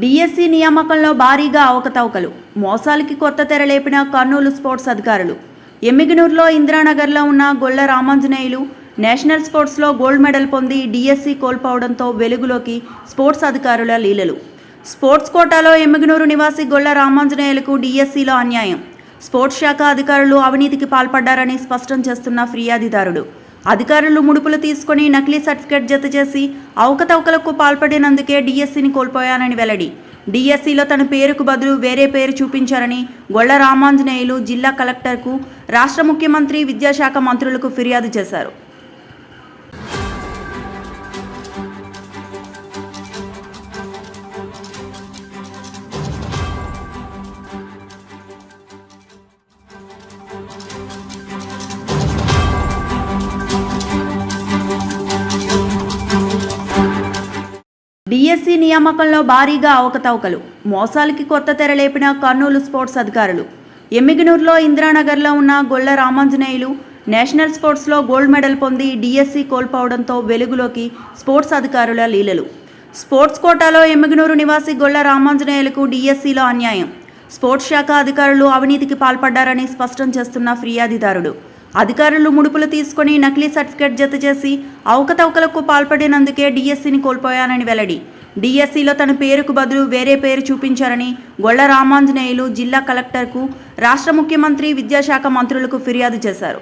DSC నియామకంలో భారీగా అవకతవకలు. మోసాలకి కొత్త తెరలేపిన కర్నూలు స్పోర్ట్స్ అధికారులు. ఎమ్మిగనూరులో ఇందిరానగర్లో ఉన్న గొల్ల రామాంజనేయులు నేషనల్ స్పోర్ట్స్లో గోల్డ్ మెడల్ పొంది డిఎస్సి కోల్పోవడంతో వెలుగులోకి స్పోర్ట్స్ అధికారుల లీలలు. స్పోర్ట్స్ కోటాలో ఎమ్మిగనూరు నివాసి గొల్ల రామాంజనేయులకు డిఎస్సిలో అన్యాయం. స్పోర్ట్స్ శాఖ అధికారులు అవినీతికి పాల్పడ్డారని స్పష్టం చేస్తున్న ఫిర్యాదిదారుడు. అధికారులు ముడుపులు తీసుకొని నకిలీ సర్టిఫికేట్ జత చేసి అవకతవకలకు పాల్పడినందుకే డిఎస్సిని కోల్పోయానని వెల్లడి. డిఎస్సిలో తన పేరుకు బదులు వేరే పేరు చూపించారని గొల్ల రామాంజనేయులు జిల్లా కలెక్టర్కు రాష్ట్ర ముఖ్యమంత్రి విద్యాశాఖ మంత్రులకు ఫిర్యాదు చేశారు. డిఎస్సి నియామకంలో భారీగా అవకతవకలు. మోసాలకి కొత్త తెరలేపిన కర్నూలు స్పోర్ట్స్ అధికారులు. ఎమ్మిగనూరులో ఇందిరానగర్లో ఉన్న గొల్ల రామాంజనేయులు నేషనల్ స్పోర్ట్స్లో గోల్డ్ మెడల్ పొంది డిఎస్సి కోల్పోవడంతో వెలుగులోకి స్పోర్ట్స్ అధికారుల లీలలు. స్పోర్ట్స్ కోటాలో ఎమ్మిగనూరు నివాసి గొల్ల రామాంజనేయులకు డిఎస్సిలో అన్యాయం. స్పోర్ట్స్ శాఖ అధికారులు అవినీతికి పాల్పడ్డారని స్పష్టం చేస్తున్న ఫిర్యాదిదారుడు. అధికారులు ముడుపులు తీసుకొని నకిలీ సర్టిఫికేట్ జత చేసి అవకతవకలకు పాల్పడినందుకే డిఎస్సిని కోల్పోయానని వెల్లడి. డిఎస్సిలో తన పేరుకు బదులు వేరే పేరు చూపించారని గొల్ల రామాంజనేయులు జిల్లా కలెక్టర్కు రాష్ట్ర ముఖ్యమంత్రి విద్యాశాఖ మంత్రులకు ఫిర్యాదు చేశారు.